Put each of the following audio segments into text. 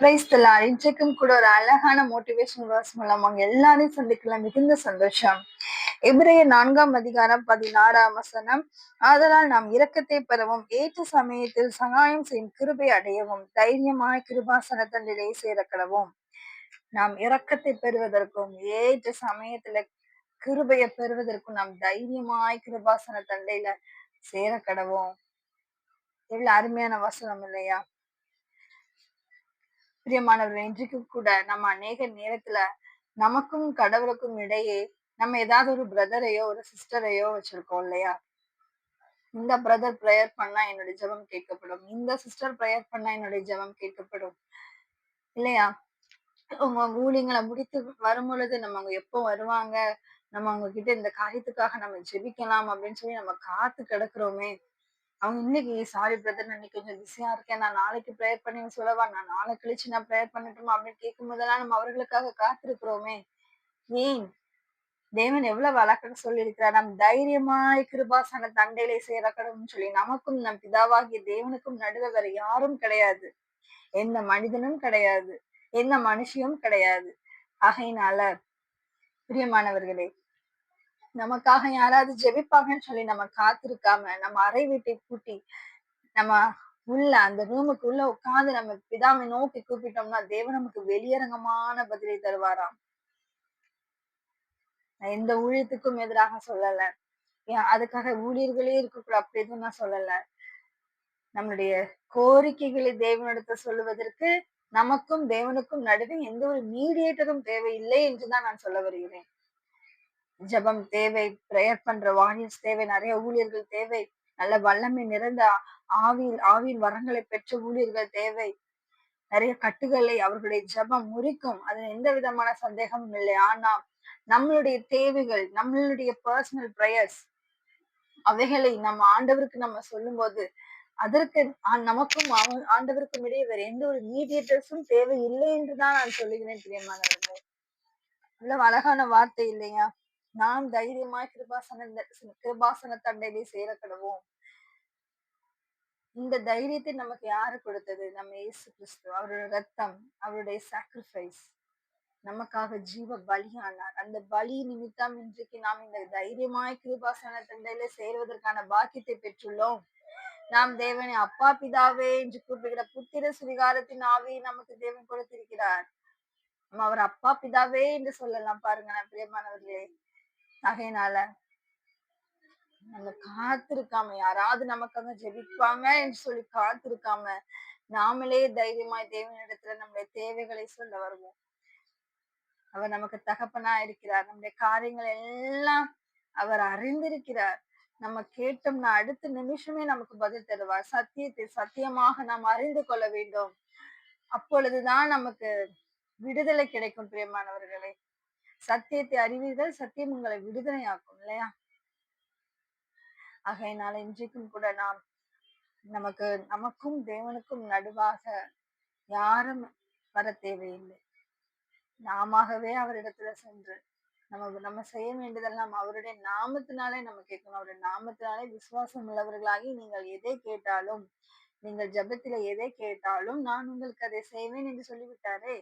Price தலார் இன்றைக்கும் கூட ஒரு அழகான மோட்டிவேஷன் வேர்ஸ் மூலம் அவங்க எல்லாரையும் சந்திக்கலாம். மிகுந்த சந்தோஷம். எபிரேய நான்காம் அதிகாரம் பதினாறாம் வசனம். ஆதலால் நாம் இரக்கத்தை பெறவும் ஏற்ற சமயத்தில் சகாயம் செய்யும் கிருபை அடையவும் தைரியமாய் கிருபாசன தண்டிலே சேரக்கடவும் நாம் இரக்கத்தை பெறுவதற்கும் ஏற்ற சமயத்துல கிருபையை பெறுவதற்கும் நாம் தைரியமாய் கிருபாசன தண்டையில சேரக்கடவும் எவ்வளவு அருமையான வசனம் இல்லையா? பிரியமானவர்கள் இன்றைக்கு கூட நம்ம அநேக நேரத்துல நமக்கும் கடவுளுக்கும் இடையே நம்ம ஏதாவது ஒரு பிரதரையோ ஒரு சிஸ்டரையோ வச்சிருக்கோம் இல்லையா? இந்த பிரதர் ப்ரேயர் பண்ணா என்னுடைய ஜெபம் கேட்கப்படும். இந்த சிஸ்டர் ப்ரேயர் பண்ணா என்னுடைய ஜெபம் கேட்கப்படும். இல்லையா? அவங்க ஊழியங்களை முடித்து வரும் பொழுது நம்ம அவங்க எப்போ வருவாங்க? நம்ம அவங்க கிட்ட இந்த காரியத்துக்காக நம்ம ஜெபிக்கலாம் அப்படின்னு சொல்லி நம்ம காத்து கிடக்குறோமே அவங்க இன்னைக்கு சாரி பிரதர் நான் இன்னைக்கு கொஞ்சம் பிஸியா இருக்கேன். நான் நாளைக்கு ப்ரேயர் பண்ணி சொல்லவா? நான் நாளை கழிச்சு நான் ப்ரேயர் பண்ணட்டுமா? அப்படின்னு கேட்கும் போதெல்லாம் நம்ம அவர்களுக்காக காத்திருக்கிறோமே. ஏன்? தேவன் எவ்வளவு அழகாக சொல்லியிருக்கிறார். நம் தைரியமாய் கிருபாசன தண்டையிலே சேரக்கணும்னு சொல்லி நமக்கும் நம் பிதாவாகிய தேவனுக்கும் நடுவே வேற யாரும் கிடையாது. எந்த மனிதனும் கிடையாது. எந்த மனுஷியும் கிடையாது. ஆகையினால பிரியமானவர்களே நமக்காக யாராவது ஜெபிப்பாங்கன்னு சொல்லி நம்ம காத்திருக்காம நம்ம அறை வீட்டை கூட்டி நம்ம உள்ள அந்த ரூமுக்கு உள்ள உட்காந்து நம்ம பிதாவை நோக்கி கூப்பிட்டோம்னா தேவன் நமக்கு வெளியரங்கமான பதிலை தருவாராம். நான் எந்த ஊழியத்துக்கும் எதிராக சொல்லல. அதுக்காக ஊழியர்களே இருக்கக்கூடாது அப்படி எதுவும் நான் சொல்லல. நம்மளுடைய கோரிக்கைகளை தேவனிடத்தை சொல்லுவதற்கு நமக்கும் தேவனுக்கும் நடுவே எந்த ஒரு மீடியேட்டரும் தேவையில்லை என்றுதான் நான் சொல்ல வருகிறேன். ஜபம் தேவை பிரேயர் பண்ற வாரியர்ஸ் தேவை நிறைய ஊழியர்கள் தேவை. நல்ல வல்லமை நிறைந்த ஆவியில் ஆவியின் வரங்களை பெற்ற ஊழியர்கள் தேவை. நிறைய கட்டுகளை அவர்களுடைய ஜபம் முறிக்கும். அதுல எந்த விதமான சந்தேகமும் இல்லை. ஆனா நம்மளுடைய தேவைகள் நம்மளுடைய பர்சனல் பிரேயர்ஸ் அவைகளை நம்ம ஆண்டவருக்கு நம்ம சொல்லும் போது அதற்கு நமக்கும் ஆண்டவருக்கும் இடையே வேற எந்த ஒரு மீடியேட்டர்ஸும் தேவை இல்லை என்றுதான் நான் சொல்லுகிறேன் பிரியமானவர்கள். இவ்வளவு அழகான வார்த்தை இல்லையா? நாம் தைரியமாய் கிருபாசன கிருபாசன தண்டையிலே சேரக்கிடுவோம் இந்த தைரியத்தை நமக்கு யாரு கொடுத்தது? நம்ம இயேசு கிறிஸ்து. அவருடைய ரத்தம் அவருடைய சாக்ரிஃபைஸ் நமக்காக ஜீவ பலியானார். அந்த பலி நிமித்தம் இன்றைக்கு நாம் இந்த தைரியமாய் கிருபாசன தண்டையில சேருவதற்கான பாக்கியத்தை பெற்றுள்ளோம். நாம் தேவனை அப்பா பிதாவே என்று கூப்பிடுகிற புத்திர சுவிகாரத்தின் ஆவியை நமக்கு தேவன் கொடுத்திருக்கிறார். நம்ம அவர் அப்பா பிதாவே என்று சொல்லலாம் பாருங்க நான் பிரியமானவர்களே. ஆகையினால நம்ம காத்திருக்காம யாராவது நமக்காக ஜெபிப்பாங்க என்று சொல்லி காத்திருக்காம நாமளே தைரியமாய் தேவனிடத்துல நம்முடைய தேவைகளை சொல்ல வருவோம். அவர் நமக்கு தகப்பனா இருக்கிறார். நம்முடைய காரியங்கள் எல்லாம் அவர் அறிந்திருக்கிறார். நம்ம கேட்டோம்னா அடுத்த நிமிஷமே நமக்கு பதில் தருவார். சத்தியத்தை சத்தியமாக நாம் அறிந்து கொள்ள வேண்டும். அப்பொழுதுதான் நமக்கு விடுதலை கிடைக்கும் பிரியமானவர்களே. சத்தியத்தை அறிவீர்கள் சத்தியம் உங்களை விடுதலையாக்கும் இல்லையா? ஆகையினால இன்றைக்கும் கூட நாம் நமக்கு நமக்கும் தேவனுக்கும் நடுவாக யாரும் வர தேவையில்லை. நாமவே அவரிடத்துல சென்று நம்ம நம்ம செய்ய வேண்டியதெல்லாம் அவருடைய நாமத்தினாலே நம்ம கேட்கணும். அவருடைய நாமத்தினாலே விசுவாசம் உள்ளவர்களாகி நீங்கள் எதை கேட்டாலும் நீங்கள் ஜபத்தில எதை கேட்டாலும் நான் உங்களுக்கு அதை செய்வேன் என்று சொல்லிவிட்டாரே.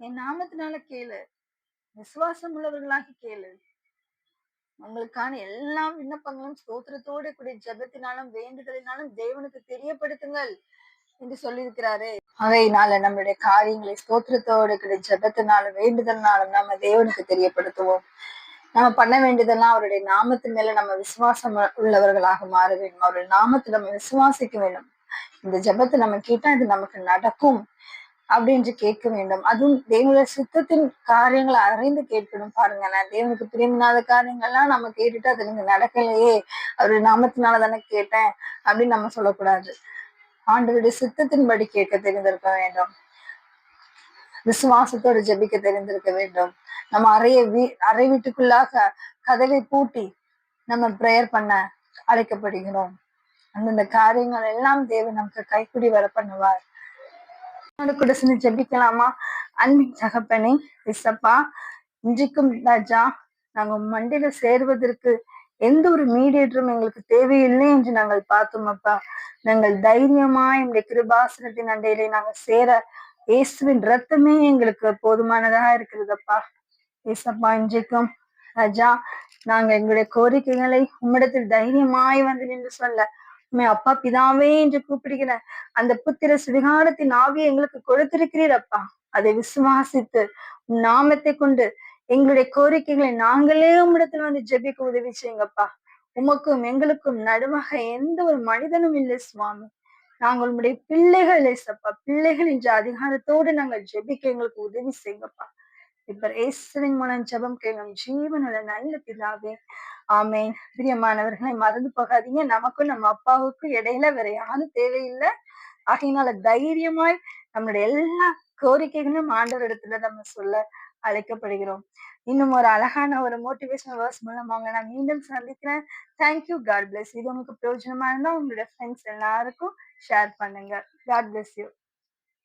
என் நாமத்தினால கேளு. விசுவாசம் உள்ளவர்களாக கேளு. உங்களுக்கான எல்லா விண்ணப்பங்களும் ஸ்தோத்திரத்தோடு கூடிய ஜபத்தினாலும் வேண்டுதலினாலும் தேவனுக்கு தெரியப்படுத்துங்கள் என்று சொல்லியிருக்கிறாரே. அவையினால நம்மளுடைய காரியங்களை ஸ்தோத்திரத்தோடு கூடிய ஜபத்தினாலும் வேண்டுதல்னாலும் நம்ம தேவனுக்கு தெரியப்படுத்துவோம். நம்ம பண்ண வேண்டியதெல்லாம் அவருடைய நாமத்தின் மேல நம்ம விசுவாசம் உள்ளவர்களாக மாற வேண்டும். அவருடைய நாமத்தை நம்ம விசுவாசிக்க வேண்டும். இந்த ஜபத்தை நம்ம கேட்டா இது நமக்கு நடக்கும். அப்படின்னு கேட்க வேண்டும். அதுவும் தேவனுடைய சித்தத்தின் காரியங்களை அறிந்து கேட்கணும் பாருங்க. நான் தேவனுக்கு பிரியமில்லாத காரியங்கள்லாம் நம்ம கேட்டுட்டு அது நீங்க நடக்கலையே. அவருடைய நாமத்தினால தானே கேட்டேன் அப்படின்னு நம்ம சொல்லக்கூடாது. ஆண்டவருடைய சித்தத்தின்படி கேட்க தெரிந்திருக்க வேண்டும். விசுவாசத்தோடு ஜெபிக்க தெரிந்திருக்க வேண்டும். நம்ம அறைய வீ அறை வீட்டுக்குள்ளாக கதவை பூட்டி நம்ம ப்ரேயர் பண்ண அழைக்கப்படுகிறோம். அந்தந்த காரியங்கள் எல்லாம் தேவன் நமக்கு கைக்குடி வர பண்ணுவார். கூட சேர்ந்து ஜெபிக்கலாமா? அன்பின் தகப்பனே விசப்பா இன்றைக்கும் ராஜா நாங்க மண்டியில சேருவதற்கு எந்த ஒரு மீடியேட்டரும் எங்களுக்கு தேவையில்லை என்று நாங்கள் பார்த்தோம் அப்பா. நாங்கள் தைரியமா எங்களுடைய கிருபாசனத்தின் அண்டையிலே நாங்கள் சேர இயேசுவின் ரத்தமே எங்களுக்கு போதுமானதா இருக்கிறதப்பா ஏசப்பா இன்றைக்கும் ராஜா நாங்க எங்களுடைய கோரிக்கைகளை உம்மிடத்தில் தைரியமாய் வந்து நின்று சொல்ல உண்மை அப்பா பிதாவே என்று கூப்பிடுகிற அந்த புத்திர சுவிகாரத்தின் ஆவியை எங்களுக்கு கொடுத்திருக்கிறீர் அப்பா அதை விசுவாசித்து நாமத்தை கொண்டு எங்களுடைய கோரிக்கைகளை நாங்களே உம்மிடத்துல வந்து ஜெபிக்க உதவி செய்யுங்கப்பா. உமக்கும் எங்களுக்கும் நடுவாக எந்த ஒரு மனிதனும் இல்லை சுவாமி. நாங்கள் உம்முடைய பிள்ளைகள் ஏசப்பா. பிள்ளைகள் என்ற அதிகாரத்தோடு நாங்கள் ஜெபிக்க எங்களுக்கு உதவி செய்யுங்கப்பா. இப்ப ஏசுவின் மூலம் ஜபம் கேளும் ஜீவனுள்ள நல்ல பிதாவே ஆமேன். பிரியமானவர்களை மறந்து போகாதீங்க. நமக்கும் நம்ம அப்பாவுக்கும் இடையில வேற யாரும் தேவையில்லை. ஆகையினால தைரியமாய் நம்மளுடைய எல்லா கோரிக்கைகளும் ஆண்டவர் இடத்துல நம்ம சொல்ல அழைக்கப்படுகிறோம். இன்னும் ஒரு அழகான ஒரு மோட்டிவேஷனல் வேர்ஸ் மூலமாக நான் மீண்டும் சந்திக்கிறேன். தேங்க்யூ காட் பிளஸ் இது உங்களுக்கு பிரயோஜனமா இருந்தா உங்களுடைய ஃப்ரெண்ட்ஸ் எல்லாருக்கும் ஷேர் பண்ணுங்க. God bless you